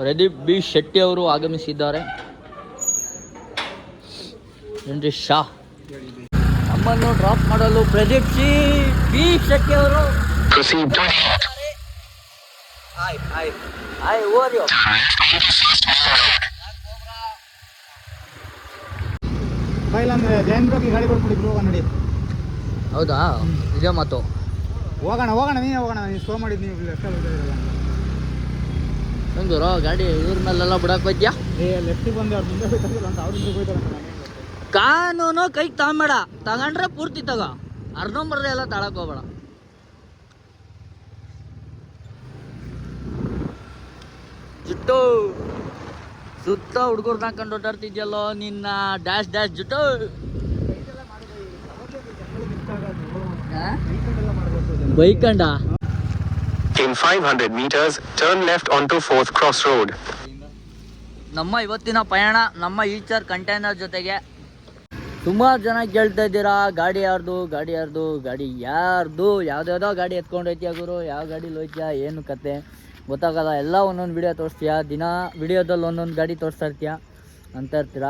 Pradeep B Shetty ಅವರು ಆಗಮಿಸಿದ್ದಾರೆ. ಏನ್ರಿ ಶಾ. ನಮ್ಮನ್ನು ಡ್ರಾಪ್ ಮಾಡಲು ಪ್ರದೀಪ್ ಸಿ ಬಿ ಶೆಟ್ಟಿ ಅವರು. ಆಯ್ ಹಾಯ್ ಓರ್ ಯು ಬೈಲ್ ಅಂದ್ರೆ ಜಯಂದ್ರಕ್ಕೆ ಗಾಡಿ ಹೋಗೋಣ ನಡಿ ಹೌದಾ ಇದೇ ಮಾತು ಹೋಗೋಣ ಹೋಗೋಣ ನೀ ಹೋಗೋಣ ನೀವು ಸ್ಲೋ ಮಾಡಿದ್ ನೀವು ಲೆಫ್ಟ್ ಹೋಗಿದ್ದೀರಲ್ಲ ಹೆಂಗೂರು ಗಾಡಿ ಇವ್ರ ಮೇಲೆಲ್ಲ ಬಿಡಕ್ಕೆ ಬೈದ್ಯಾ? ಏ ಲೆಫ್ಟಿಗೆ ಬಂದು ಅವ್ರು ಮುಂದೆ ಅಂತ. ಕಾನೂನು ಕೈಗೆ ತಗೊಂಬೇಡ ತಗೊಂಡ್ರೆ ಪೂರ್ತಿ ತಗೋ. ಅರ್ಧಂಬರ್ದೆ ಎಲ್ಲ ತಳಕ್ ಹೋಗ್ಬೇಡ. ಜುಟ್ಟು. ಸುತ್ತ ಹುಡುಗರ್ನ ಕಂಡು ಓಡಾಡ್ತಿದ್ಯಲ್ಲೋ ನಿನ್ನ ಡ್ಯಾಶ್ ಡ್ಯಾಶ್ ಜುಟ್ಟು. ಬೈಕಂಡ? In five ಬೈಕಂಡ meters 500 meters, turn left onto 4th Cross Road. ನಮ್ಮ ಇವತ್ತಿನ ಪಯಣ ನಮ್ಮ ಈಚರ್ ಕಂಟೈನರ್ ಜೊತೆಗೆ. ಸುಮಾರು ಜನ ಕೇಳ್ತಾ ಇದ್ದೀರಾ ಗಾಡಿ ಯಾರ್ದು ಗಾಡಿ ಯಾರ್ದು ಗಾಡಿ ಯಾರ್ದು ಯಾವ್ದಾವ್ದೋ ಗಾಡಿ ಎತ್ಕೊಂಡು ಹೋಯ್ತೀಯ ಗುರು ಯಾವ ಗಾಡಿಲಿ ಹೋಯ್ತೀಯ ಏನು ಕತೆ? ಗೊತ್ತಾಗಲ್ಲ, ಎಲ್ಲ ಒಂದೊಂದು ವಿಡಿಯೋ ತೋರಿಸ್ತೀಯ? ದಿನ ವಿಡಿಯೋದಲ್ಲಿ ಒಂದೊಂದು ಗಾಡಿ ತೋರಿಸ್ತಾ ಇರ್ತೀಯ? ಅಂತ ಇರ್ತೀರ?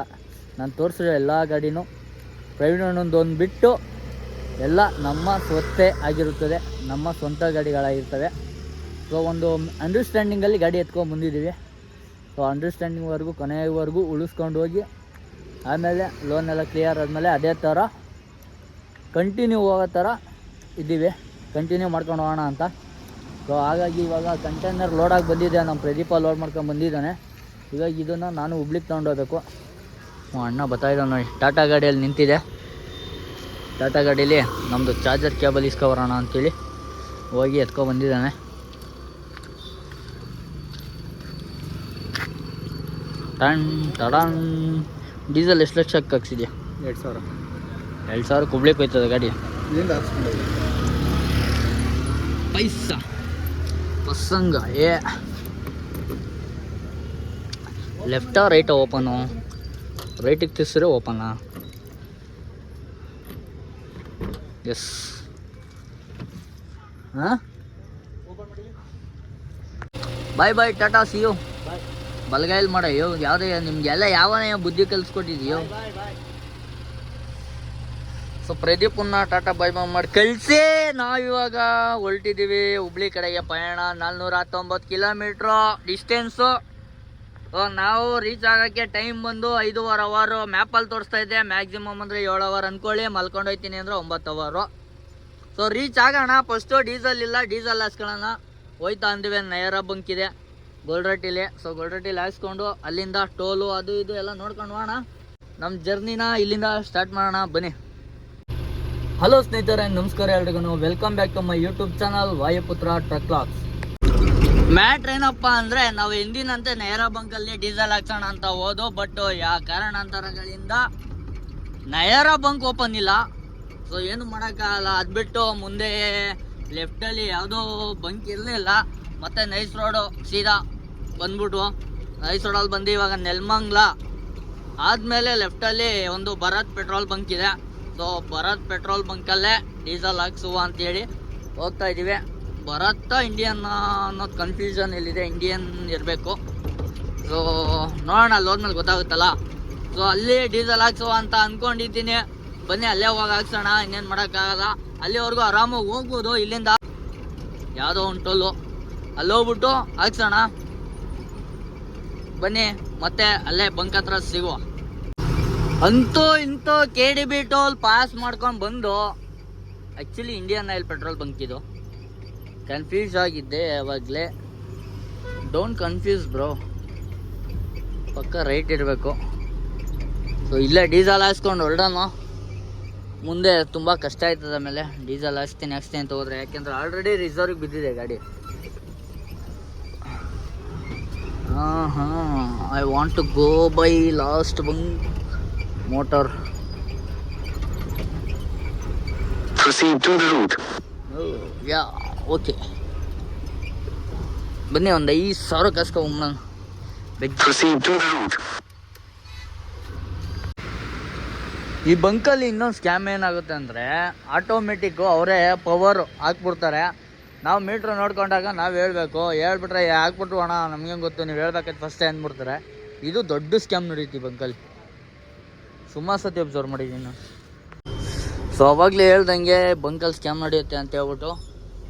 ನಾನು ತೋರಿಸಿರೋ ಎಲ್ಲ ಗಾಡಿನೂ ಪ್ರವೀಣ್ ಒಂದೊಂದು ಒಂದು ಬಿಟ್ಟು ಎಲ್ಲ ನಮ್ಮ ಸ್ವತ್ತೇ ಆಗಿರುತ್ತದೆ. ನಮ್ಮ ಸ್ವಂತ ಗಾಡಿಗಳಾಗಿರ್ತವೆ. ಸೊ ಒಂದು ಅಂಡರ್ಸ್ಟ್ಯಾಂಡಿಂಗಲ್ಲಿ ಗಾಡಿ ಎತ್ಕೊಂಡು ಬಂದಿದ್ದೀವಿ. ಸೊ ಅಂಡರ್ಸ್ಟ್ಯಾಂಡಿಂಗ್ವರೆಗೂ ಕೊನೆಯವರೆಗೂ ಉಳಿಸ್ಕೊಂಡು ಹೋಗಿ, ಆಮೇಲೆ ಲೋನ್ ಎಲ್ಲ ಕ್ಲಿಯರ್ ಆದಮೇಲೆ ಅದೇ ಥರ ಕಂಟಿನ್ಯೂ ಹೋಗೋ ಥರ ಇದ್ದೀವಿ. ಕಂಟಿನ್ಯೂ ಮಾಡ್ಕೊಂಡು ಹೋಗೋಣ ಅಂತ. ಸೊ ಹಾಗಾಗಿ ಇವಾಗ ಕಂಟೈನರ್ ಲೋಡಾಗಿ ಬಂದಿದೆ. ನಮ್ಮ ಪ್ರದೀಪ ಲೋಡ್ ಮಾಡ್ಕೊಂಡು ಬಂದಿದ್ದಾನೆ. ಇವಾಗ ಇದನ್ನು ನಾನು ಹುಬ್ಳಿಗೆ ತೊಗೊಂಡೋಗ್ಬೇಕು. ಹ್ಞೂ ಅಣ್ಣ ಬರ್ತಾ ನೋಡಿ. ಟಾಟಾ ಗಾಡಿಯಲ್ಲಿ ನಿಂತಿದೆ. ಟಾಟಾ ಗಾಡೀಲಿ ನಮ್ಮದು ಚಾರ್ಜರ್ ಕೇಬಲ್ ಇಸ್ಕೊಬರೋಣ ಅಂತೇಳಿ ಹೋಗಿ ಎತ್ಕೊ ಬಂದಿದ್ದಾನೆ. ಟನ್ ಟಡನ್. ಡೀಸೆಲ್ ಎಷ್ಟು ಲಕ್ಷ ಹಾಕ್ಸಿದ್ಯಾ? ಎರಡು ಸಾವಿರ. ಎರಡು ಸಾವಿರ ಕುಬ್ಳಿಕ್ಕೆ ಹೋಯ್ತದೆ ಗಾಡಿ. ಪೈಸಾ. ಪಸಂಗ ಏ. ಲೆಫ್ಟಾ ರೈಟಾ ಓಪನು ರೈಟಿಗೆ ತಿರ್ಸಿದ್ರೆ ಓಪನಾ ಎಸ್ ಹಾಂ? Bye bye tata see you ಬಲಗೈಲಿ ಮಾಡಯ್ಯೋ ಯಾವುದೇ ನಿಮಗೆಲ್ಲ ಯಾವನೇ ಬುದ್ಧಿ ಕಲಿಸ್ಕೊಟ್ಟಿದ್ಯೋ. ಸೊ ಪ್ರದೀಪ್ ಉನ್ನ ಟಾಟಾ ಬೈ ಬಾಯ್ ಮಾಡಿ ಕಳಿಸಿ ನಾವಿವಾಗ ಹೊರಟಿದ್ದೀವಿ ಹುಬ್ಳಿ ಕಡೆಗೆ ಪಯಣ ನಾಲ್ನೂರ ಹತ್ತೊಂಬತ್ತು ಕಿಲೋಮೀಟ್ರು ಡಿಸ್ಟೆನ್ಸು ನಾವು ರೀಚ್ ಆಗೋಕ್ಕೆ ಟೈಮ್ ಬಂದು ಐದೂವರೆ ಅವರು ಮ್ಯಾಪಲ್ಲಿ ತೋರಿಸ್ತಾ ಇದ್ದೆ. ಮ್ಯಾಕ್ಸಿಮಮ್ ಅಂದರೆ ಏಳು ಅವರ್ ಅಂದ್ಕೊಳ್ಳಿ ಮಲ್ಕೊಂಡು ಹೋಗ್ತೀನಿ ಅಂದರೆ ಒಂಬತ್ತು ಅವರು ಸೊ ರೀಚ್ ಆಗೋಣ. ಫಸ್ಟು ಡೀಸೆಲ್ ಇಲ್ಲ. ಡೀಸೆಲ್ ಹಾಸ್ಕೊಳ್ಳೋಣ. ಹೋಯ್ತಾ ಅಂದಿವೆ. ನಯರ ಬಂಕ್ ಇದೆ. ಗೋಲ್ರಟ್ಟಿಲಿ. ಸೊ ಗೋಲ್ರಟ್ಟಿಲಿ ಹಾಕ್ಸ್ಕೊಂಡು ಅಲ್ಲಿಂದ ಟೋಲು ಅದು ಇದು ಎಲ್ಲ ನೋಡ್ಕೊಂಡು ಹೋಗೋಣ. ನಮ್ಮ ಜರ್ನಿನ ಇಲ್ಲಿಂದ ಸ್ಟಾರ್ಟ್ ಮಾಡೋಣ. ಬನ್ನಿ. ಹಲೋ ಸ್ನೇಹಿತರೆ, ನಮಸ್ಕಾರ ಎಲ್ರಿಗೂ. Welcome back to my YouTube channel Vayuputra truck logs matter ಏನಪ್ಪ ಅಂದರೆ, ನಾವು ಹಿಂದಿನಂತೆ ನೈರಾ ಬಂಕಲ್ಲಿ ಡೀಸೆಲ್ ಹಾಕ್ಸೋಣ ಅಂತ ಹೋದು ಬಟ್ ಯಾ ಕಾರಣಾಂತರಗಳಿಂದ ನಯರ ಬಂಕ್ ಓಪನ್ ಇಲ್ಲ. ಸೊ ಏನು ಮಾಡೋಕ್ಕಾಗಲ್ಲ. ಅದು ಬಿಟ್ಟು ಮುಂದೆ ಲೆಫ್ಟಲ್ಲಿ ಯಾವುದೋ ಬಂಕ್ ಇರಲಿಲ್ಲ ಮತ್ತು ನೈಸ್ ರೋಡು ಸೀದಾ ಬಂದ್ಬಿಟ್ಟು ನೈಸ್ ರೋಡಲ್ಲಿ ಬಂದು ಇವಾಗ ನೆಲ್ಮಂಗ್ಲ. ಆದಮೇಲೆ ಲೆಫ್ಟಲ್ಲಿ ಒಂದು ಭರತ್ ಪೆಟ್ರೋಲ್ ಬಂಕ್ ಇದೆ. ಸೊ ಭರತ್ ಪೆಟ್ರೋಲ್ ಬಂಕಲ್ಲೇ ಡೀಸೆಲ್ ಹಾಕ್ಸುವ ಅಂತೇಳಿ ಹೋಗ್ತಾ ಇದ್ದೀವಿ. ಭರತ್ ಇಂಡಿಯನ್ ಅನ್ನೋದು ಕನ್ಫ್ಯೂಷನ್ ಇಲ್ಲಿದೆ. ಇಂಡಿಯನ್ ಇರಬೇಕು. ಸೊ ನೋಡೋಣ ಅಲ್ಲಿ ಹೋದ್ಮೇಲೆ ಗೊತ್ತಾಗುತ್ತಲ್ಲ. ಸೊ ಅಲ್ಲಿ ಡೀಸೆಲ್ ಹಾಕ್ಸುವ ಅಂತ ಅಂದ್ಕೊಂಡಿದ್ದೀನಿ ಬನ್ನಿ, ಅಲ್ಲೇ ಹೋಗಿ ಹಾಕ್ಸೋಣ. ಇನ್ನೇನು ಮಾಡೋಕ್ಕಾಗಲ್ಲ. ಅಲ್ಲಿವರೆಗೂ ಆರಾಮಾಗಿ ಹೋಗ್ಬೋದು. ಇಲ್ಲಿಂದ ಯಾವುದೋ ಉಂಟಲ್ಲು ಟೋಲು. ಅಲ್ಲಿ ಹೋಗ್ಬಿಟ್ಟು ಹಾಕ್ಸೋಣ. ಬನ್ನಿ, ಮತ್ತೆ ಅಲ್ಲೇ ಬಂಕ್ ಹತ್ರ ಸಿಗುವ. ಅಂತೂ ಇಂತೂ K D B toll pass ಮಾಡ್ಕೊಂಡು ಬಂದು actually Indian oil petrol bunk ಇದು. ಕನ್ಫ್ಯೂಸ್ ಆಗಿದ್ದೆ ಯಾವಾಗಲೇ. ಡೋಂಟ್ ಕನ್ಫ್ಯೂಸ್ ಬ್ರೋ ಪಕ್ಕ ರೈಟ್ ಇರಬೇಕು. ಸೊ ಇಲ್ಲೇ ಡೀಸೆಲ್ ಹಾಸ್ಕೊಂಡು ಹೊರಡೋಣ ಮುಂದೆ ತುಂಬ ಕಷ್ಟ ಆಯ್ತದ ಆಮೇಲೆ ಡೀಸೆಲ್ ಹಾಕ್ಸ್ತೀನಿ ಹಾಕ್ಸ್ತೀನಿ ಅಂತ ಹೋದ್ರೆ. ಯಾಕೆಂದ್ರೆ ಆಲ್ರೆಡಿ ರಿಸರ್ವ್ಗೆ ಬಿದ್ದಿದೆ ಗಾಡಿ. ಹಾಂ ಹಾಂ I want to go by last bunk motor. Ya okay. ಬನ್ನಿ ಒಂದು ಐದು ಸಾವಿರ the ಈ ಬಂಕಲ್ಲಿ ಇನ್ನೊಂದು ಸ್ಕ್ಯಾಮ್ ಏನಾಗುತ್ತೆ ಅಂದರೆ ಆಟೋಮೆಟಿಕ್ಕು ಅವರೇ ಪವರ್ ಹಾಕ್ಬಿಡ್ತಾರೆ. ನಾವು ಮೀಟ್ರ್ ನೋಡ್ಕೊಂಡಾಗ ನಾವು ಹೇಳ್ಬೇಕು ಹೇಳ್ಬಿಟ್ರೆ ಹಾಕ್ಬಿಟ್ರು ಅಣ್ಣ ನಮ್ಗೆ ಗೊತ್ತು ನೀವು ಹೇಳ್ಬೇಕಂತ ಫಸ್ಟೇ ಅಂದ್ಬಿಡ್ತಾರೆ. ಇದು ದೊಡ್ಡ ಸ್ಕ್ಯಾಮ್ ನಡೀತಿ ಬಂಕಲ್ಲಿ. ಸುಮಾರು ಸತಿ ಅಬ್ಸರ್ವ್ ಮಾಡಿದ್ದೀನಿ ಸೊ ಅವಾಗಲೇ ಹೇಳ್ದಂಗೆ ಬಂಕಲ್ಲಿ ಸ್ಕ್ಯಾಮ್ ನಡೆಯುತ್ತೆ ಅಂತ ಹೇಳ್ಬಿಟ್ಟು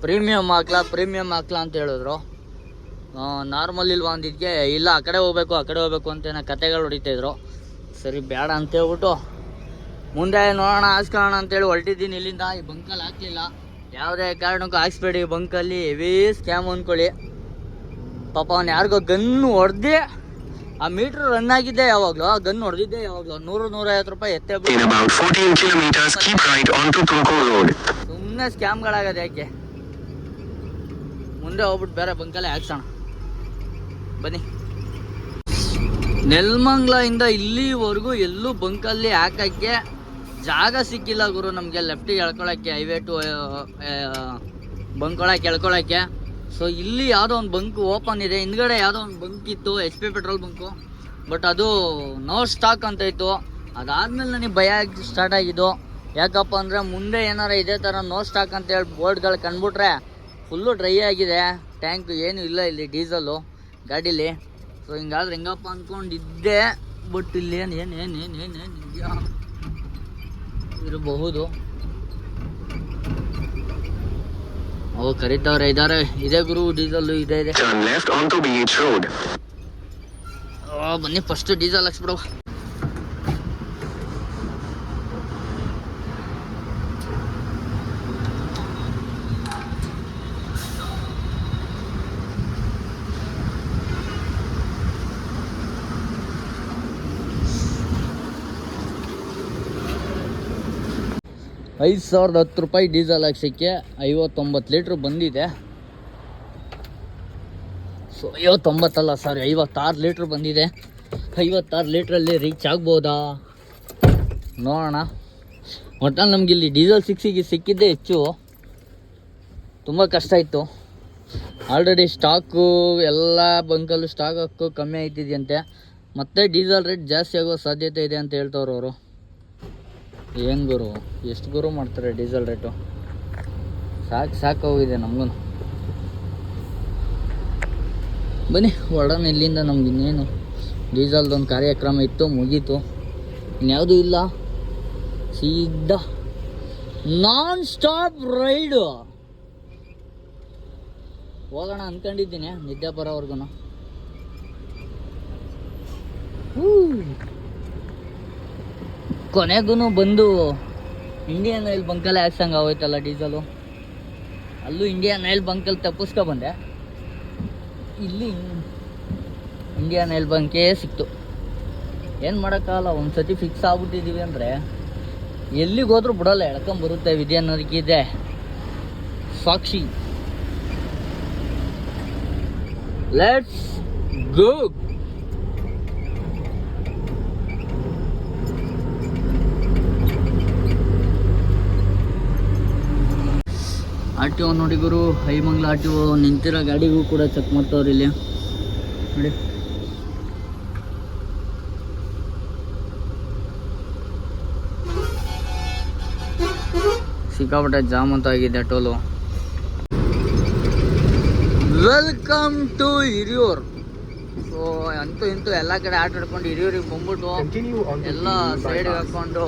ಪ್ರೀಮಿಯಮ್ ಹಾಕ್ಲಾ ಪ್ರೀಮಿಯಮ್ ಹಾಕ್ಲಾ ಅಂತ ಹೇಳಿದ್ರು. ನಾರ್ಮಲ್ ಇಲ್ವಾ ಅಂದಿದ್ದಕ್ಕೆ ಇಲ್ಲ, ಆ ಕಡೆ ಹೋಗ್ಬೇಕು, ಆ ಕಡೆ ಹೋಗ್ಬೇಕು ಅಂತ ಏನೋ ಕತೆಗಳು ಹೊಡಿತಾಯಿದ್ರು ಸರಿ, ಬೇಡ ಅಂತ ಹೇಳ್ಬಿಟ್ಟು ಮುಂದೆ ನೋಡೋಣ ಹಾಕ್ಸ್ಕೊಳ್ಳೋಣ ಅಂತೇಳಿ ಹೊರಟಿದ್ದೀನಿ ಇಲ್ಲಿಂದ. ಈ ಬಂಕಲ್ಲಿ ಹಾಕಲಿಲ್ಲ. ಯಾವುದೇ ಕಾರಣಕ್ಕೂ ಹಾಕ್ಸ್ಬೇಡಿ ಬಂಕಲ್ಲಿ ಹೆವಿ ಸ್ಕ್ಯಾಮ್ ಅಂದ್ಕೊಳ್ಳಿ. ಪಾಪ ಅವ್ನು ಯಾರಿಗೋ ಗನ್ನು ಹೊಡೆದೇ ಆ ಮೀಟರ್ ರನ್ ಆಗಿದ್ದೆ ಯಾವಾಗ್ಲೂ ಆ ಗನ್ ಹೊಡೆದಿದ್ದೆ ಯಾವಾಗಲೂ. ನೂರು ನೂರೈವತ್ತು ರೂಪಾಯಿ ಎತ್ತೆ In about 14 kilometers, keep right onto Tumkur Road. ಸುಮ್ಮನೆ ಸ್ಕ್ಯಾಮ್ಗಳಾಗದೆ ಯಾಕೆ? ಮುಂದೆ ಹೋಗ್ಬಿಟ್ಟು ಬೇರೆ ಬಂಕಲ್ಲಿ ಹಾಕ್ಸೋಣ. ಬನ್ನಿ. ನೆಲ್ಮಂಗ್ಲ ಇಂದ ಇಲ್ಲಿವರೆಗೂ ಎಲ್ಲೂ ಬಂಕಲ್ಲಿ ಹಾಕಕ್ಕೆ ಜಾಗ ಸಿಕ್ಕಿಲ್ಲ ಗುರು ನಮಗೆ. ಲೆಫ್ಟಿಗೆ ಎಳ್ಕೊಳಕ್ಕೆ ಹೈವೇ ಟು ಬಂಕೊಳಕ್ಕೆ ಎಳ್ಕೊಳಕ್ಕೆ. ಸೊ ಇಲ್ಲಿ ಯಾವುದೋ ಒಂದು ಬಂಕ್ ಓಪನ್ ಇದೆ ಹಿಂದ್ಗಡೆ ಯಾವುದೋ ಒಂದು ಬಂಕ್ ಇತ್ತು H P petrol bunk but ಅದು ನೋ ಸ್ಟಾಕ್ ಅಂತ ಇತ್ತು ಅದಾದ್ಮೇಲೆ ನನಗೆ ಭಯ ಆಗಿ ಸ್ಟಾರ್ಟ್ ಆಗಿದ್ದು ಯಾಕಪ್ಪ ಅಂದರೆ ಮುಂದೆ ಏನಾರ ಇದೇ ಥರ ನೋ ಸ್ಟಾಕ್ ಅಂತ ಹೇಳಿ ಬೋರ್ಡ್ಗಳು ಕಂಡ್ಬಿಟ್ರೆ ಫುಲ್ಲು ಡ್ರೈ ಆಗಿದೆ ಟ್ಯಾಂಕ್ ಏನು ಇಲ್ಲ ಇಲ್ಲಿ ಡೀಸಲು ಗಾಡೀಲಿ ಸೊ ಹಿಂಗಾದ್ರೆ ಹೆಂಗಪ್ಪ ಅಂದ್ಕೊಂಡಿದ್ದೆ ಬಟ್ ಇಲ್ಲಿ ಏನು ಏನು ಏನು ಏನು ಏನು ಇರಬಹುದು ಓ ಕರೀತಾವ್ರೆ ಇದಾರೆ. ಇದೆ ಗುರು ಡೀಸೆಲ್ ಇದೆ ಇದೆ. ಆನ್ ಬನ್ನಿ ಫಸ್ಟ್ ಡೀಸೆಲ್ ಹಾಕ್ಸ್ಬಿಡುವ ಐದು ಸಾವಿರದ ಹತ್ತು ರೂಪಾಯಿ ಡೀಸೆಲ್ ಹಾಕ್ಸೋಕ್ಕೆ ಐವತ್ತೊಂಬತ್ತು ಲೀಟ್ರ್ ಬಂದಿದೆ. ಸೊ, ಐವತ್ತೊಂಬತ್ತಲ್ಲ ಸರ್ ಐವತ್ತಾರು ಲೀಟ್ರ್ ಬಂದಿದೆ. ಐವತ್ತಾರು ಲೀಟ್ರಲ್ಲಿ ರೀಚ್ ಆಗ್ಬೋದಾ? ನೋಡೋಣ. ಒಟ್ಟಲ್ಲಿ ನಮ್ಗೆ ಇಲ್ಲಿ ಡೀಸೆಲ್ ಸಿಕ್ಸಿಗೆ ಸಿಕ್ಕಿದ್ದೇ ಹೆಚ್ಚು. ತುಂಬ ಕಷ್ಟ ಇತ್ತು. ಆಲ್ರೆಡಿ ಸ್ಟಾಕು ಎಲ್ಲ ಬಂಕಲ್ಲೂ ಸ್ಟಾಕ್ ಹಾಕು ಕಮ್ಮಿ ಆಯ್ತಿದೆಯಂತೆ ಮತ್ತೆ ಡೀಸೆಲ್ ರೇಟ್ ಜಾಸ್ತಿ ಆಗೋ ಸಾಧ್ಯತೆ ಇದೆ ಅಂತ ಹೇಳ್ತವ್ರು ಅವರು. ಏನು ಗುರು? ಎಷ್ಟು ಗುರು ಮಾಡ್ತಾರೆ ಡೀಸೆಲ್ ರೇಟು? ಸಾಕು ಸಾಕು ಹೋಗಿದೆ ನಮಗೂ ಬನ್ನಿ ಹೊರಡೋಣ ಇಲ್ಲಿಂದ ನಮ್ಗೆ ಇನ್ನೇನು? ಡೀಸೆಲ್ದೊಂದು ಕಾರ್ಯಕ್ರಮ ಇತ್ತು, ಮುಗೀತು. ಇನ್ಯಾವುದೂ ಇಲ್ಲ. ಸೀದ ನಾನ್ ಸ್ಟಾಪ್ ರೈಡು ಹೋಗೋಣ ಅಂದ್ಕೊಂಡಿದ್ದೀನಿ ನಿದ್ದೆ ಬರೋವರೆಗೂ ಕೊನೆಗೂ ಬಂದು ಇಂಡಿಯನ್ ಆಯಿಲ್ ಬಂಕಲ್ಲೇ ಹಾಕ್ಸಂಗೆ ಆಗೋಯ್ತಲ್ಲ ಡೀಸಲು ಅಲ್ಲೂ ಇಂಡಿಯನ್ ಆಯಿಲ್ ಬಂಕಲ್ಲಿ ತಪ್ಪಿಸ್ಕೊ ಬಂದೆ. ಇಲ್ಲಿ ಇಂಡಿಯನ್ ಆಯಿಲ್ ಬಂಕೇ ಸಿಕ್ತು. ಏನು ಮಾಡೋಕ್ಕಾಗಲ್ಲ ಒಂದು ಸತಿ ಫಿಕ್ಸ್ ಆಗ್ಬಿಟ್ಟಿದ್ದೀವಿ ಅಂದರೆ ಎಲ್ಲಿಗೆ ಹೋದ್ರೂ ಬಿಡೋಲ್ಲ ಎಳ್ಕೊಂಬರುತ್ತೆ ಅನ್ನೋದಕ್ಕಿದೆ ಸಾಕ್ಷಿ. Let's go R T O ನೋಡಿ ಗುರು ಹೈಮಂಗ್ಲ ಆರ್ ಟಿ ಒ ನಿಂತಿರೋ ಗಾಡಿಗೂ ಕೂಡ ಚೆಕ್ ಮಾಡ್ತಾವ್ರಿ ಇಲ್ಲಿ. ನೋಡಿ. ಸಿಕ್ಕಾಪಟ್ಟೆ ಜಾಮ್ ಅಂತ ಆಗಿದೆ toll. Welcome to Hiriyur so ಅಂತೂ ಇಂತೂ ಎಲ್ಲ ಕಡೆ ಆಟ ಆಡ್ಕೊಂಡು ಹಿರಿಯೂರಿಗೆ ಬಂದ್ಬಿಟ್ಟು ಎಲ್ಲ ಸೈಡ್ಗೆ ಹಾಕೊಂಡು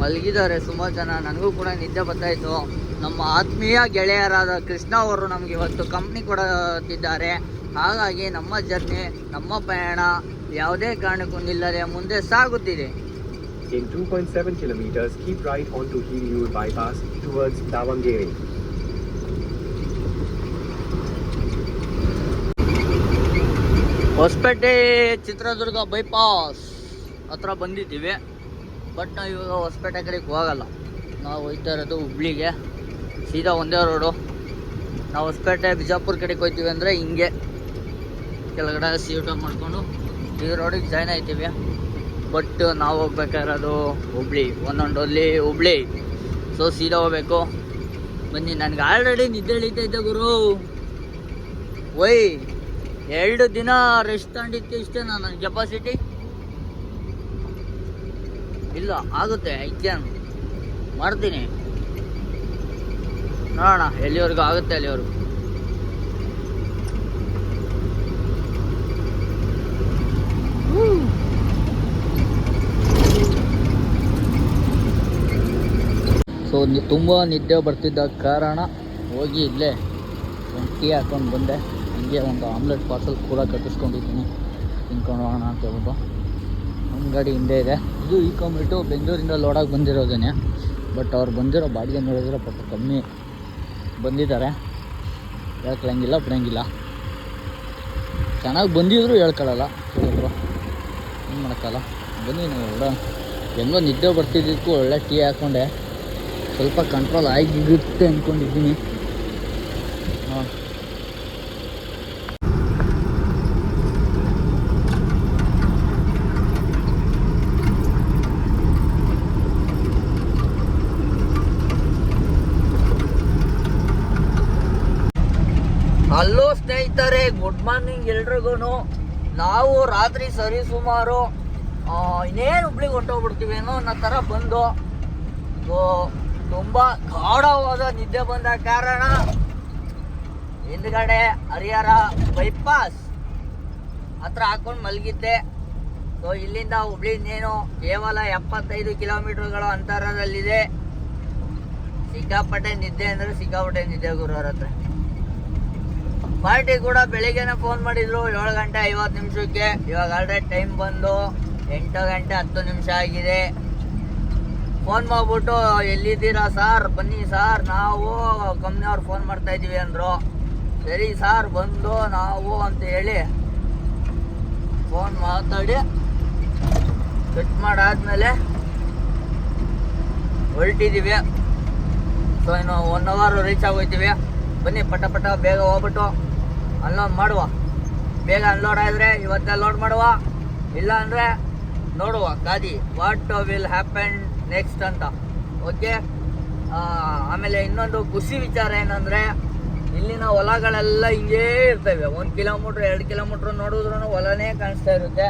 ಮಲಗಿದ್ದಾರೆ ಸುಮಾರು ಜನ. ನನಗೂ ಕೂಡ ನಿದ್ದೆ ಬರ್ತಾಯಿತ್ತು ನಮ್ಮ ಆತ್ಮೀಯ ಗೆಳೆಯರಾದ ಕೃಷ್ಣ ಅವರು ನಮಗೆ ಇವತ್ತು ಕಂಪ್ನಿ ಕೊಡುತ್ತಿದ್ದಾರೆ. ಹಾಗಾಗಿ ನಮ್ಮ ಜರ್ನಿ ನಮ್ಮ ಪ್ರಯಾಣ ಯಾವುದೇ ಕಾರಣಕ್ಕೂ ನಿಲ್ಲದೆ ಮುಂದೆ ಸಾಗುತ್ತಿದೆ. In 2.7 kilometers, keep right onto Hiriur bypass towards Davangere. Hosapete Chitradurga bypass ಹತ್ರ ಬಂದಿದ್ದೀವಿ. ಬಟ್ ನಾವು ಇವಾಗ ಹೊಸಪೇಟೆ ಕಡೆಗೆ ಹೋಗಲ್ಲ. ನಾವು ಹೋಗ್ತಾ ಇರೋದು ಹುಬ್ಳಿಗೆ. ಸೀದಾ ಒಂದೇ ರೋಡು. ನಾವು ಹೊಸಪೇಟೆ ಬಿಜಾಪುರ ಕಡೆಗೆ ಹೋಗ್ತೀವಿ ಅಂದರೆ ಹಿಂಗೆ. ಕೆಳಗಡೆ ಸೀಟ್ ಮಾಡಿಕೊಂಡು ಈ ರೋಡಿಗೆ ಜಾಯ್ನ್ ಆಯ್ತೀವಿ. ಬಟ್ ನಾವು ಹೋಗ್ಬೇಕಾಗಿರೋದು ಹುಬ್ಳಿ. ಒಂದೊಂದಲ್ಲಿ ಹುಬ್ಳಿ. ಸೊ ಸೀದಾ ಹೋಗ್ಬೇಕು. ಬನ್ನಿ, ನನಗೆ ಆಲ್ರೆಡಿ ನಿದ್ದೆ ಇಳಿತೈತೆ ಗುರು. ಒಯ್ ಎರಡು ದಿನ ರೆಸ್ಟ್ ತಗೊಂಡಿತ್ತು ಇಷ್ಟೇ ನನ್ನ ಕೆಪಾಸಿಟಿ ಇಲ್ಲ, ಆಗುತ್ತೆ ಐತೆ ಮಾಡ್ತೀನಿ. ನೋಡೋಣ. ಎಲ್ಲಿವರೆಗೂ ಆಗುತ್ತೆ ಅಲ್ಲಿವರೆಗೂ ಸೊ ತುಂಬ ನಿದ್ದೆ ಬರ್ತಿದ್ದ ಕಾರಣ ಹೋಗಿ ಇಲ್ಲೇ ಒಂದು ಟೀ ಹಾಕೊಂಡು ಬಂದೆ. ಹಂಗೆ ಒಂದು ಆಮ್ಲೆಟ್ ಪಾರ್ಸಲ್ ಕೂಡ ಕಟ್ಟಿಸ್ಕೊಂಡಿದ್ದೀನಿ. ತಿನ್ಕೊಂಡು ಹೋಗೋಣ ಅಂತ ಹೇಳ್ಬಿಟ್ಟು. ನಮ್ಮ ಗಾಡಿ ಹಿಂದೆ ಇದೆ. ಇದು ಇಕೊಂಬಿಟ್ಟು ಬೆಂಗಳೂರಿಂದ ಲೋಡಾಗಿ ಬಂದಿರೋದೇನೆ. ಬಟ್ ಅವ್ರು ಬಂದಿರೋ ಬಾಡಿಗೆ ನೋಡಿದ್ರೆ ಪಾಪ ಕಮ್ಮಿ. ಬಂದಿದ್ದಾರೆ. ಹೇಳ್ಕೊಳಂಗಿಲ್ಲ, ಬಿಡಂಗಿಲ್ಲ. ಚೆನ್ನಾಗಿ ಬಂದಿದ್ರು ಹೇಳ್ಕೊಳಲ್ಲ. ಹೇಳಿದ್ರು ಏನು ಮಾಡೋಕ್ಕಲ್ಲ. ಬನ್ನಿ ನಾವು ಎಲ್ಲೋ ನಿದ್ದೆ ಬರ್ತಿದ್ದಕ್ಕೂ ಒಳ್ಳೆ ಟೀ ಹಾಕ್ಕೊಂಡೆ ಸ್ವಲ್ಪ ಕಂಟ್ರೋಲ್ ಆಗಿರುತ್ತೆ ಅಂದ್ಕೊಂಡಿದ್ದೀನಿ ಹಾಂ ಹಲೋ ಸ್ನೇಹಿತರೆ ಗುಡ್ ಮಾರ್ನಿಂಗ್ ಎಲ್ರಿಗೂ ನಾವು ರಾತ್ರಿ ಸರಿ ಸುಮಾರು ಇನ್ನೇನು ಹುಬ್ಳಿಗೆ ಹೊಂಟೋಗ್ಬಿಡ್ತೀವಿ ಅನ್ನೋ ಥರ ಬಂದು ತುಂಬ ಗಾಢವಾದ ನಿದ್ದೆ ಬಂದ ಕಾರಣ ಹಿಂದ್ಗಡೆ ಹರಿಹರ ಬೈಪಾಸ್ ಹತ್ರ ಹಾಕೊಂಡು ಮಲಗಿದ್ದೆ. ಸೊ ಇಲ್ಲಿಂದ ಹುಬ್ಳಿ ಇನ್ನೇನು ಕೇವಲ ಎಪ್ಪತ್ತೈದು ಕಿಲೋಮೀಟರ್ಗಳ ಅಂತರದಲ್ಲಿದೆ. ಸಿಕ್ಕಾಪಟ್ಟೆ ನಿದ್ದೆ ಅಂದರೆ ಸಿಕ್ಕಾಪಟ್ಟೆ ನಿದ್ದೆ ಗುರುವರ. ಹತ್ರ ಪಾರ್ಟಿ ಕೂಡ ಬೆಳಿಗ್ಗೆನೆ ಫೋನ್ ಮಾಡಿದ್ರು. ಏಳು ಗಂಟೆ ಐವತ್ತು ನಿಮಿಷಕ್ಕೆ. ಇವಾಗ ಆಲ್ರೆಡಿ ಟೈಮ್ ಬಂದು ಎಂಟು ಗಂಟೆ ಹತ್ತು ನಿಮಿಷ ಆಗಿದೆ. ಫೋನ್ ಮಾಡ್ಬಿಟ್ಟು, ಎಲ್ಲಿದ್ದೀರಾ ಸಾರ್ ಬನ್ನಿ ಸಾರ್ ನಾವು ಕಂಪ್ನಿಯವ್ರು ಫೋನ್ ಮಾಡ್ತಾ ಇದೀವಿ ಅಂದರು. ಸರಿ ಸಾರ್ ಬಂದು ನಾವು ಅಂತ ಹೇಳಿ ಫೋನ್ ಮಾತಾಡಿ ಕಟ್ ಮಾಡಾದ್ಮೇಲೆ ಹೊರಟಿದ್ದೀವಿ ಸೊ ಇನ್ನು ಒನ್ ಅವರ್ ರೀಚ್ ಆಗೋಯ್ತೀವಿ. ಬನ್ನಿ, ಪಟ ಪಟ ಬೇಗ ಹೋಗ್ಬಿಟ್ಟು. ಅನ್ಲೋಡ್ ಮಾಡುವ. ಬೇಗ ಅನ್ಲೋಡ್ ಆದರೆ ಇವತ್ತೇ ಲೋಡ್ ಮಾಡುವ. ಇಲ್ಲ ಅಂದರೆ ನೋಡುವ ಗಾದಿ. ವಾಟ್ ವಿಲ್ ಹ್ಯಾಪನ್ ನೆಕ್ಸ್ಟ್ ಅಂತ. ಓಕೆ ಆಮೇಲೆ ಇನ್ನೊಂದು ಖುಷಿ ವಿಚಾರ ಏನಂದರೆ ಇಲ್ಲಿನ ಹೊಲಗಳೆಲ್ಲ ಹಿಂಗೇ ಇರ್ತವೆ. ಒಂದು ಕಿಲೋಮೀಟ್ರ್ ಎರಡು ಕಿಲೋಮೀಟ್ರ್ ನೋಡಿದ್ರೂ ಹೊಲನೇ ಕಾಣಿಸ್ತಾ ಇರುತ್ತೆ.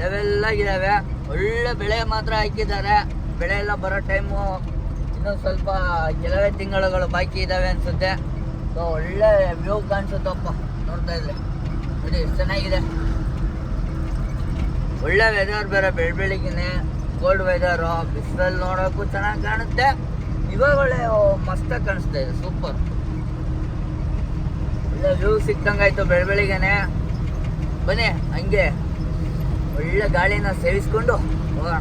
ಲೆವೆಲ್ಲಾಗಿದ್ದಾವೆ ಒಳ್ಳೆ ಬೆಳೆ ಮಾತ್ರ ಹಾಕಿದ್ದಾರೆ. ಬೆಳೆ ಎಲ್ಲ ಬರೋ ಟೈಮು ಇನ್ನೊಂದು ಸ್ವಲ್ಪ ಕೆಲವೇ ತಿಂಗಳುಗಳು ಬಾಕಿ ಇದ್ದಾವೆ ಅನ್ಸುತ್ತೆ. ಸೊ ಒಳ್ಳೆ ವ್ಯೂ ಕಾಣಿಸುತ್ತಪ್ಪ. ನೋಡ್ತಾ ಇದ್ರೆ. ನೋಡಿ ಎಷ್ಟು ಚೆನ್ನಾಗಿದೆ. ಒಳ್ಳೆ ವೆದರ್ ಬೇರೆ, ಬೆಳ್ ಬೆಳಿಗ್ಗೆನೆ ಕೋಲ್ಡ್ ವೆದರು ಬಿಸಿಲಲ್ಲಿ ನೋಡೋಕ್ಕೂ ಚೆನ್ನಾಗಿ ಕಾಣುತ್ತೆ. ಇವಾಗ ಒಳ್ಳೆ ಮಸ್ತಾಗಿ ಕಾಣಿಸ್ತಾ ಇದೆ ಸೂಪರ್ ಒಳ್ಳೆ ವ್ಯೂ ಸಿಕ್ಕಂಗಾಯ್ತು ಬೆಳ್ ಬೆಳಿಗ್ಗೆನೆ. ಬನ್ನಿ, ಹಂಗೆ. ಒಳ್ಳೆ ಗಾಳಿನ ಸೇವಿಸ್ಕೊಂಡು ಹೋಗೋಣ.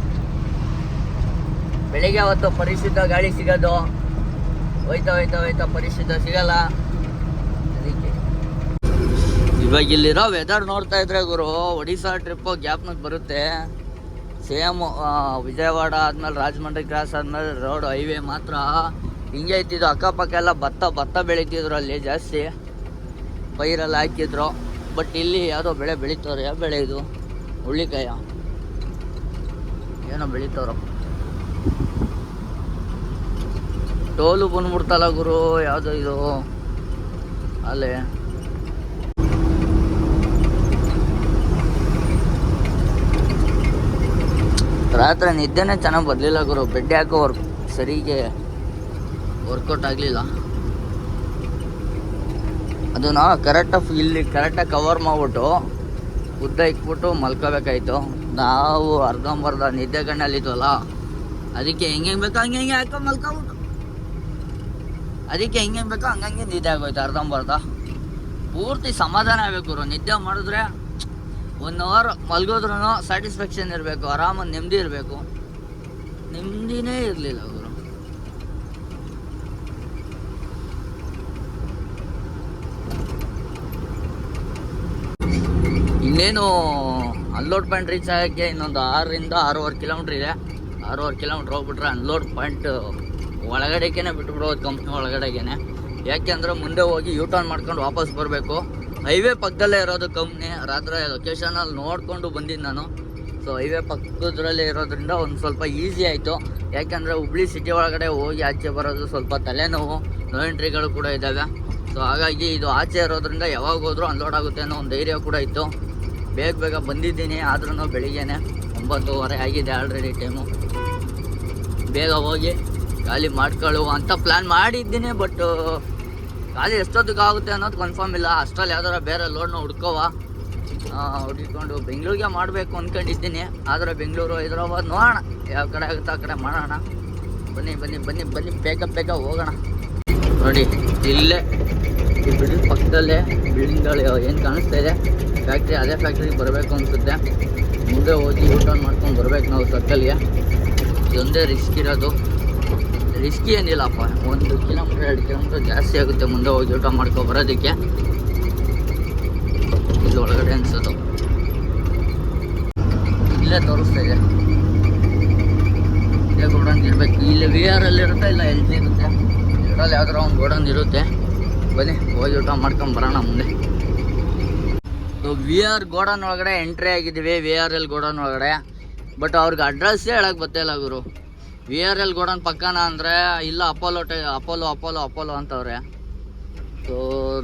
ಬೆಳಿಗ್ಗೆ ಅವತ್ತು ಪರಿಶುದ್ಧ ಗಾಳಿ ಸಿಗೋದು. ಹೋಯ್ತಾ ಹೋಯ್ತಾ ಹೋಯ್ತಾ ಪರಿಶುದ್ಧ ಸಿಗಲ್ಲ. ಇವಾಗ ಇಲ್ಲಿರೋ ವೆದರ್ ನೋಡ್ತಾ ಇದ್ರೆ ಗುರು, ಒಡಿಶಾ ಟ್ರಿಪ್ ಗ್ಯಾಪ್ನಾಗ ಬರುತ್ತೆ. ಸೇಮ್ ವಿಜಯವಾಡ ಆದ್ಮೇಲೆ ರಾಜಮಂಡ್ರಿ ಕ್ರಾಸ್ ಆದ್ಮೇಲೆ ರೋಡ್ ಹೈವೇ ಮಾತ್ರ. ಹಿಂಗೆ ಇತ್ತಿದ್ದು ಅಕ್ಕಪಕ್ಕ ಎಲ್ಲ ಭತ್ತ ಭತ್ತ ಬೆಳೀತಿದ್ರು ಅಲ್ಲಿ ಜಾಸ್ತಿ. ಪೈರೆಲ್ಲ ಹಾಕಿದ್ರು. ಬಟ್ ಇಲ್ಲಿ ಯಾವುದೋ ಬೆಳೆ ಬೆಳಿತವ್ರೆ, ಯಾವ ಬೆಳೆ ಇದು? ಹುಳ್ಳಿಕಾಯ ಏನೋ ಬೆಳಿತವ್ರು. ಟೋಲು ಬಂದ್ಬಿಡ್ತಲ್ಲ ಗುರು, ಯಾವುದೋ ಇದು. ಅಲ್ಲೇ. ರಾತ್ರಿ ನಿದ್ದೆನೇ ಚೆನ್ನಾಗಿ ಬರಲಿಲ್ಲ ಗುರು. ಬೆಡ್ ಯಾಕೋ ವರ್ಕ್ ಸರಿಗೆ ವರ್ಕೌಟ್ ಆಗಲಿಲ್ಲ. ಅದನ್ನ ಕರೆಕ್ಟಾಗಿ ಇಲ್ಲಿ ಕರೆಕ್ಟಾಗಿ ಕವರ್ ಮಾಡಿಬಿಟ್ಟು ಉದ್ದ ಇಕ್ಬಿಟ್ಟು ಮಲ್ಕೋಬೇಕಾಯ್ತು. ನಾವು ಅರ್ಧಂಬರ್ಧ ನಿದ್ದೆ ಕಣ್ಣಲ್ಲಿದ್ವಲ್ಲ ಅದಕ್ಕೆ ಹೆಂಗೆ ಹೆಂಗೆ ಬೇಕೋ ಹಂಗೆ ಹೆಂಗೆ ಹಾಕೋ ಮಲ್ಕೊಬಿಟ್ಟು. ಅದಕ್ಕೆ ಹೆಂಗೆ ಬೇಕೋ ಹಂಗಂಗೆ ನಿದ್ದೆ ಆಗೋಯ್ತು ಅರ್ಧಂಬರ್ಧ. ಪೂರ್ತಿ ಸಮಾಧಾನ ಆಗಬೇಕು ನಿದ್ದೆ ಮಾಡಿದ್ರೆ ಒನ್ ಅವರ್ ಮಲ್ಗೋದ್ರೂ ಸ್ಯಾಟಿಸ್ಫ್ಯಾಕ್ಷನ್ ಇರಬೇಕು, ಆರಾಮಾಗಿ ನೆಮ್ಮದಿ ಇರಬೇಕು. ನೆಮ್ಮದಿನೇ ಇರಲಿಲ್ಲ ಗುರು. ಇನ್ನೇನು ಅನ್ಲೋಡ್ ಪಾಯಿಂಟ್ ರೀಚ್ ಆಗೋಕ್ಕೆ ಇನ್ನೊಂದು ಆರರಿಂದ ಆರೂವರೆ ಕಿಲೋಮೀಟ್ರ್ ಇದೆ. ಆರೂವರೆ ಕಿಲೋಮೀಟ್ರ್ ಹೋಗ್ಬಿಟ್ರೆ ಅನ್ಲೋಡ್ ಪಾಯಿಂಟ್ ಒಳಗಡೆಗೇನೆ ಬಿಟ್ಬಿಡೋದು ಕಂಪ್ನಿ ಒಳಗಡೆಗೇನೆ. ಯಾಕೆಂದ್ರೆ ಮುಂದೆ ಹೋಗಿ ಯೂ ಟರ್ನ್ ಮಾಡ್ಕೊಂಡು ವಾಪಸ್ ಬರಬೇಕು. ಹೈವೇ ಪಕ್ಕದಲ್ಲೇ ಇರೋದು ಕಂಪ್ನಿ ರಾತ್ರಿ ಲೊಕೇಶನಲ್ಲಿ ನೋಡಿಕೊಂಡು ಬಂದಿದ್ದು ನಾನು. ಸೊ ಹೈವೇ ಪಕ್ಕದಲ್ಲೇ ಇರೋದ್ರಿಂದ ಒಂದು ಸ್ವಲ್ಪ ಈಸಿ ಆಯಿತು. ಯಾಕೆಂದರೆ ಹುಬ್ಳಿ ಸಿಟಿ ಒಳಗಡೆ ಹೋಗಿ ಆಚೆ ಬರೋದು ಸ್ವಲ್ಪ ತಲೆನೋವು ನೋ ಎಂಟ್ರಿಗಳು ಕೂಡ ಇದ್ದಾವೆ. ಸೊ ಹಾಗಾಗಿ ಇದು ಆಚೆ ಇರೋದ್ರಿಂದ ಯಾವಾಗ ಹೋದರೂ ಅನ್ಲೋಡ್ ಆಗುತ್ತೆ ಅನ್ನೋ ಒಂದು ಧೈರ್ಯ ಕೂಡ ಇತ್ತು. ಬೇಗ ಬೇಗ ಬಂದಿದ್ದೀನಿ ಆದ್ರೂ ಬೆಳಿಗ್ಗೆನೆ ಒಂಬತ್ತುವರೆ ಆಗಿದೆ ಆಲ್ರೆಡಿ ಟೈಮು ಬೇಗ ಹೋಗಿ ಖಾಲಿ ಮಾಡ್ಕೊಳ್ಳುವ ಅಂತ ಪ್ಲ್ಯಾನ್ ಮಾಡಿದ್ದೀನಿ ಬಟ್ ಖಾಲಿ ಎಷ್ಟೊತ್ತಿಗೆ ಆಗುತ್ತೆ ಅನ್ನೋದು ಕನ್ಫರ್ಮ್ ಇಲ್ಲ. ಅಷ್ಟರಲ್ಲಿ ಯಾವ್ದಾರ ಬೇರೆ ಲೋಡ್ನ ಹುಡ್ಕೋವ ಹುಡುಕೊಂಡು ಬೆಂಗಳೂರಿಗೆ ಮಾಡಬೇಕು ಅಂದ್ಕೊಂಡಿದ್ದೀನಿ ಆದರೆ ಬೆಂಗಳೂರು, ಹೈದ್ರಾಬಾದ್ ನೋಡೋಣ. ಯಾವ ಕಡೆ ಆಗುತ್ತೆ ಆ ಕಡೆ ಮಾಡೋಣ. ಬನ್ನಿ ಬನ್ನಿ ಬನ್ನಿ ಬನ್ನಿ, ಬೇಗ ಬೇಗ ಹೋಗೋಣ. ನೋಡಿ, ಇಲ್ಲೇ ಈ ಬಿಲ್ಡಿಂಗ್ ಪಕ್ಕದಲ್ಲೇ ಬಿಲ್ಡಿಂಗ್ಗಳು ಏನು ಕಾಣಿಸ್ತಾ ಇದೆ? ಫ್ಯಾಕ್ಟ್ರಿ ಅದೇ ಫ್ಯಾಕ್ಟ್ರಿಗೆ ಬರಬೇಕು ಅನಿಸುತ್ತೆ. ಮುಂದೆ ಹೋಗಿ ಊಟ ಮಾಡ್ಕೊಂಡು ಬರ್ಬೇಕು ನಾವು ಸರ್ಕಲ್ಗೆ ಇದೊಂದೇ ರಿಸ್ಕ್ ಇರೋದು. ರಿಸ್ಕ್ ಏನಿಲ್ಲಪ್ಪ ಒಂದು ಕಿಲೋಮೀಟರ್ ಎರಡು ಕಿಲೋಮೀಟ್ರ್ ಜಾಸ್ತಿ ಆಗುತ್ತೆ ಮುಂದೆ ಹೋಗಿ ಊಟ ಮಾಡ್ಕೊ ಬರೋದಕ್ಕೆ. ಇಲ್ಲಿ ಒಳಗಡೆ ಅನ್ಸೋದು. ಇಲ್ಲೇ ತೋರಿಸ್ತಾ ಇದೆ. ಇಲ್ಲೇ ಗೋಡನ್ ಇರ್ಬೇಕು. ಇಲ್ಲಿ ವಿ ಆರ್ ಅಲ್ಲಿ ಇರುತ್ತೆ ಇಲ್ಲ ಎಲ್ ಜಿ ಇರುತ್ತೆ? ಇದರಲ್ಲಿ ಯಾವ್ದಾರ ಒಂದು ಗೋಡನ್ ಇರುತ್ತೆ. ಬನ್ನಿ, ಹೋಗಿ ಊಟ ಮಾಡ್ಕೊಂಡ್ ಬರೋಣ ಮುಂದೆ. ವಿ ಆರ್ ಗೋಡನ್ ಒಳಗಡೆ ಎಂಟ್ರಿ ಆಗಿದ್ದೀವಿ. ವಿ ಆರ್ ಎಲ್ ಗೋಡನ್ ಒಳಗಡೆ. ಬಟ್ ಅವ್ರಿಗೆ ಅಡ್ರೆಸ್ಸೇ ಗೊತ್ತೇ ಇಲ್ಲ ಗುರು. ವಿ ಆರ್ ಎಲ್ ಗೋಡನ್ ಪಕ್ಕನ ಅಂದರೆ ಇಲ್ಲ Apollo tie Apollo Apollo Apollo ಅಂತವ್ರೆ. ಸೊ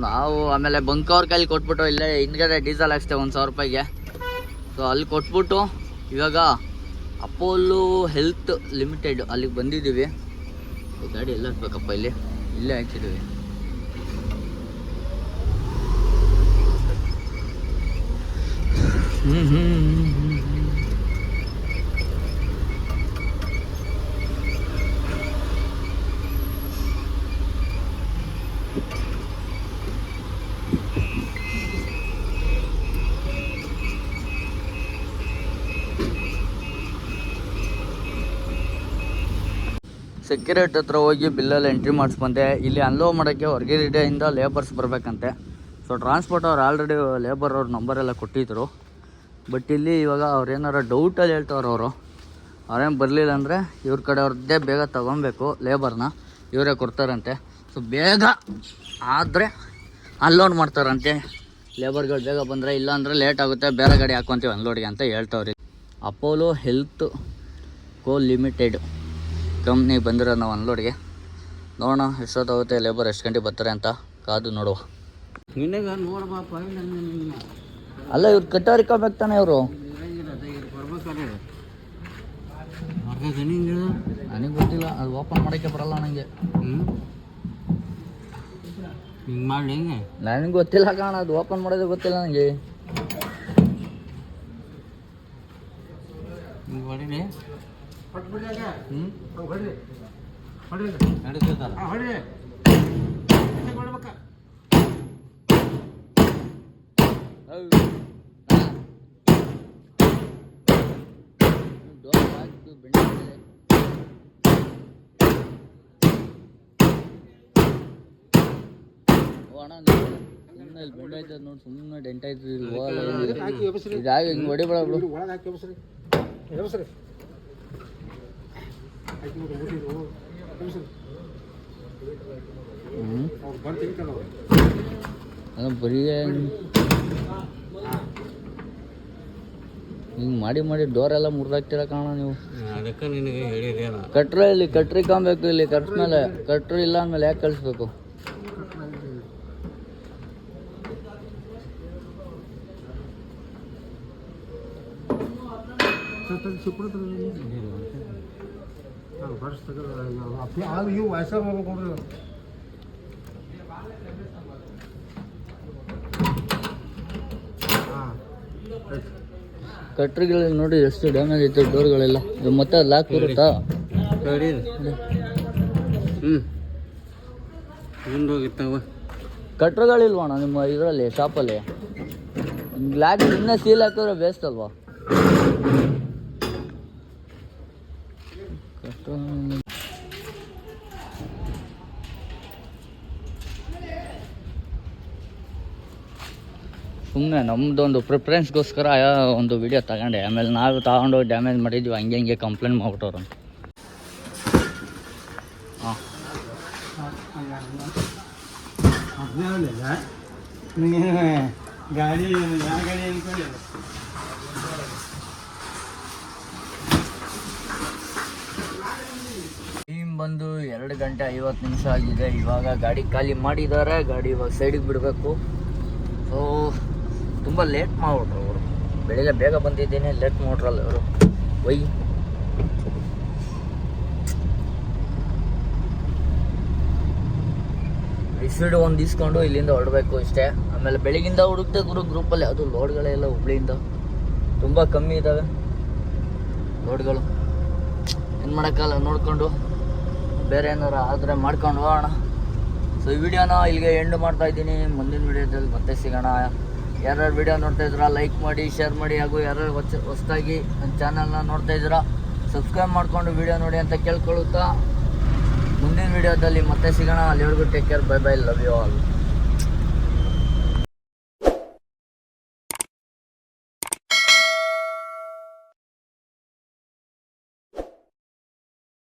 ನಾವು ಆಮೇಲೆ ಬಂಕ್ ಅವ್ರ ಕೈಲಿ ಕೊಟ್ಬಿಟ್ಟು ಇಲ್ಲೇ ಹಿಂದ್ಗಡೆ ಡೀಸೆಲ್ ಹಾಕ್ಸ್ತೇವೆ ಒಂದು ಸಾವಿರ ರೂಪಾಯಿಗೆ. ಸೊ ಅಲ್ಲಿ ಕೊಟ್ಬಿಟ್ಟು ಇವಾಗ ಅಪೋಲೋ ಹೆಲ್ತ್ ಲಿಮಿಟೆಡ್ ಅಲ್ಲಿಗೆ ಬಂದಿದ್ದೀವಿ ಗಾಡಿ ಎಲ್ಲ ಹಾಕ್ಬೇಕಪ್ಪ ಇಲ್ಲಿ? ಇಲ್ಲೇ ಹ್ಞೂ ಹ್ಞೂ ಹ್ಞೂ ಸೆಕ್ಯೂರಿಟಿ ಹತ್ರ ಹೋಗಿ ಬಿಲ್ಲಲ್ಲಿ ಎಂಟ್ರಿ ಮಾಡಿಸ್ಬಂದೆ ಇಲ್ಲಿ ಅನ್ಲೋ ಮಾಡೋಕ್ಕೆ ಹೊರಗಿರಿಡೆಯಿಂದ ಲೇಬರ್ಸ್ ಬರಬೇಕಂತೆ. ಸೊ ಟ್ರಾನ್ಸ್ಪೋರ್ಟ್ ಅವ್ರು ಆಲ್ರೆಡಿ ಲೇಬರ್ ಅವ್ರ ನಂಬರ್ ಎಲ್ಲ ಕೊಟ್ಟಿದ್ರು. ಬಟ್ ಇಲ್ಲಿ ಇವಾಗ ಅವ್ರು ಏನಾರು ಡೌಟಲ್ಲಿ ಹೇಳ್ತವ್ರು ಅವರು. ಅವ್ರೇನು ಬರಲಿಲ್ಲ ಅಂದರೆ ಇವ್ರ ಕಡೆ ಅವ್ರದ್ದೇ ಬೇಗ ತೊಗೊಬೇಕು ಲೇಬರ್ನ ಇವರೇ ಕೊಡ್ತಾರಂತೆ. ಸೊ ಬೇಗ ಆದರೆ ಅನ್ಲೋಡ್ ಮಾಡ್ತಾರಂತೆ. ಲೇಬರ್ಗಳು ಬೇಗ ಬಂದರೆ ಇಲ್ಲ ಅಂದರೆ ಲೇಟ್ ಆಗುತ್ತೆ. ಬೇರೆ ಗಾಡಿ ಹಾಕ್ಕೊಂತೀವಿ ಅನ್ಲೋಡ್ಗೆ ಅಂತ ಹೇಳ್ತವ್ರಿ ಅಪೋಲೋ ಹೆಲ್ತ್ ಕೋ ಲಿಮಿಟೆಡ್ ಕಂಪ್ನಿಗೆ ಬಂದಿರೋ ನಾವು ಅನ್ಲೋಡ್ಗೆ ನೋಡೋಣ ಎಷ್ಟೊತ್ತಾಗುತ್ತೆ ಲೇಬರ್ ಎಷ್ಟು ಗಂಟೆ ಬರ್ತಾರೆ ಅಂತ ಕಾದು ನೋಡುವ. ನಿನಗ ನೋಡ್ಬಾಪ ಅಲ್ಲ ಇವ್ರು ಕಟ್ಟೋರಿಕೋಬೇಕು ತಾನೆ ಇವರು. ನನಗೆ ಗೊತ್ತಿಲ್ಲ ಅದು ಓಪನ್ ಮಾಡೋಕ್ಕೆ ಬರಲ್ಲ ನನಗೆ ಹಿಂಗೆ ಮಾಡಿ ಹೆಂಗೆ? ನನಗೆ ಗೊತ್ತಿಲ್ಲ ಕಾಣ ಅದು ಓಪನ್ ಮಾಡೋದು ಗೊತ್ತಿಲ್ಲ ನನಗೆ ಹಿಂಗೆ ಹೊಡಿಲಿ ಹ್ಞೂ ನಡೀತೈತಲ್ಲ ನೋಡಿ ಸುಮ್ಮನೆ ಡೆಂಟ್ ಆಯ್ತು ಇದಾಗ ಹಿಂಗೆ ಹೊಡಿಬೇಡ ಬಿಡು ಒಳಗೆ ಹಾಕಿ ಅದು ಬರೀ ಹಿಂಗೆ ಮಾಡಿ ಮಾಡಿ ಡೋರ್ ಎಲ್ಲ ಮುರಿದಾಕ್ತೀರ ಕಾಣ ನೀವು? ಅದಕ್ಕೆ ನಿನಗೆ ಹೇಳಿದೇನು ಕಟ್ರೆ ಇಲ್ಲಿ ಕಟ್ರಿ ಕಾಂಬೇಕು ಇಲ್ಲಿ ಕಟ್ ಮೇಲೆ ಕಟ್ರಿ ಇಲ್ಲ ಅಂದಮೇಲೆ ಯಾಕೆ ಕಳಿಸ್ಬೇಕು? ಅದು ಇವು ವಯಸ್ಸಾಗ ಹೋಗ್ಬೇಕು ಹಾಂ. ಕಟ್ರಿಗಳಲ್ಲಿ ನೋಡಿ ಎಷ್ಟು ಡ್ಯಾಮೇಜ್ ಐತೆ ಡೋರ್ಗಳೆಲ್ಲ. ಇದು ಮತ್ತೆ ಅದು ಲಾಕ್ ಇರುತ್ತಾ ಸರಿ. ಹ್ಞೂ ನಿಮ್ಮ ಇದರಲ್ಲಿ ಶಾಪಲ್ಲಿ ಲಾಕ್ ಇನ್ನೂ ಸೀಲ್ ಹಾಕಿದ್ರೆ ಬೇಸ್ಟ್ ಅಲ್ವಾ? ಕಟ್ರು ಸುಮ್ಮನೆ ನಮ್ಮದೊಂದು ಪ್ರಿಫರೆನ್ಸ್ಗೋಸ್ಕರ ಒಂದು ವಿಡಿಯೋ ತಗೊಂಡೆ. ಆಮೇಲೆ ನಾವು ತಗೊಂಡು ಡ್ಯಾಮೇಜ್ ಮಾಡಿದ್ವಿ, ಹಂಗೆ ಹಂಗೆ ಕಂಪ್ಲೇಂಟ್ ಮಾಡ್ಬಿಟ್ಟವ್ರು. ಹಾಂ. ಗಾಡಿ, ಯಾವ ಗಾಡಿ ಅನ್ಕೊಳ್ಳಿ ಈ ಬಂದು ಎರಡು ಗಂಟೆ ಐವತ್ತು ನಿಮಿಷ ಆಗಿದೆ. ಇವಾಗ ಗಾಡಿ ಖಾಲಿ ಮಾಡಿದ್ದಾರೆ. ಗಾಡಿ ಇವಾಗ ಸೈಡಿಗೆ ಬಿಡಬೇಕು. ಸೊ ತುಂಬ ಲೇಟ್ ಮಾಡ್ಬಿಟ್ರು ಅವರು. ಬೆಳಿಗ್ಗೆ ಬೇಗ ಬಂದಿದ್ದೀನಿ. ಲೇಟ್ ಮಾಡ್ರಲ್ಲ ಅವರು ಒಯ್ ರಿಸೀಡ್ ಒಂದು ಇಸ್ಕೊಂಡು ಇಲ್ಲಿಂದ ಹೊರಡಬೇಕು ಇಷ್ಟೇ. ಆಮೇಲೆ ಬೆಳಗಿಂದ ಹುಡುಕ್ತೆ ಗುರು ಗ್ರೂಪಲ್ಲಿ ಅದು ಲೋಡ್ಗಳೆಲ್ಲ ಹುಬ್ಳಿಯಿಂದ. ತುಂಬ ಕಮ್ಮಿ ಇದ್ದಾವೆ ಲೋಡ್ಗಳು. ಏನು ಮಾಡೋಕ್ಕಲ್ಲ ನೋಡಿಕೊಂಡು. ಬೇರೆ ಏನಾರು ಆದರೆ ಮಾಡ್ಕೊಂಡು ಹೋಗೋಣ. ಸೊ ಈ ವಿಡಿಯೋನ ಇಲ್ಲಿಗೆ ಎಂಡ್ ಮಾಡ್ತಾ ಇದ್ದೀನಿ. ಮುಂದಿನ ವಿಡಿಯೋದಲ್ಲಿ ಮತ್ತೆ ಸಿಗೋಣ. ಯಾರ್ಯಾರು ವಿಡಿಯೋ ನೋಡ್ತಾ ಇದ್ದೀರಾ ಲೈಕ್ ಮಾಡಿ ಶೇರ್ ಮಾಡಿ, ಹಾಗೂ ಯಾರ್ಯಾರು ಹೊಸ ಹೊಸದಾಗಿ ನನ್ನ ಚಾನಲ್ನ ನೋಡ್ತಾ ಇದ್ದೀರಾ ಸಬ್ಸ್ಕ್ರೈಬ್ ಮಾಡಿಕೊಂಡು ವಿಡಿಯೋ ನೋಡಿ ಅಂತ ಕೇಳ್ಕೊಳ್ಳುತ್ತಾ, ಮುಂದಿನ ವಿಡಿಯೋದಲ್ಲಿ ಮತ್ತೆ ಸಿಗೋಣ. ಅಲ್ಲಿವರೆಗೂ take care bye bye love you all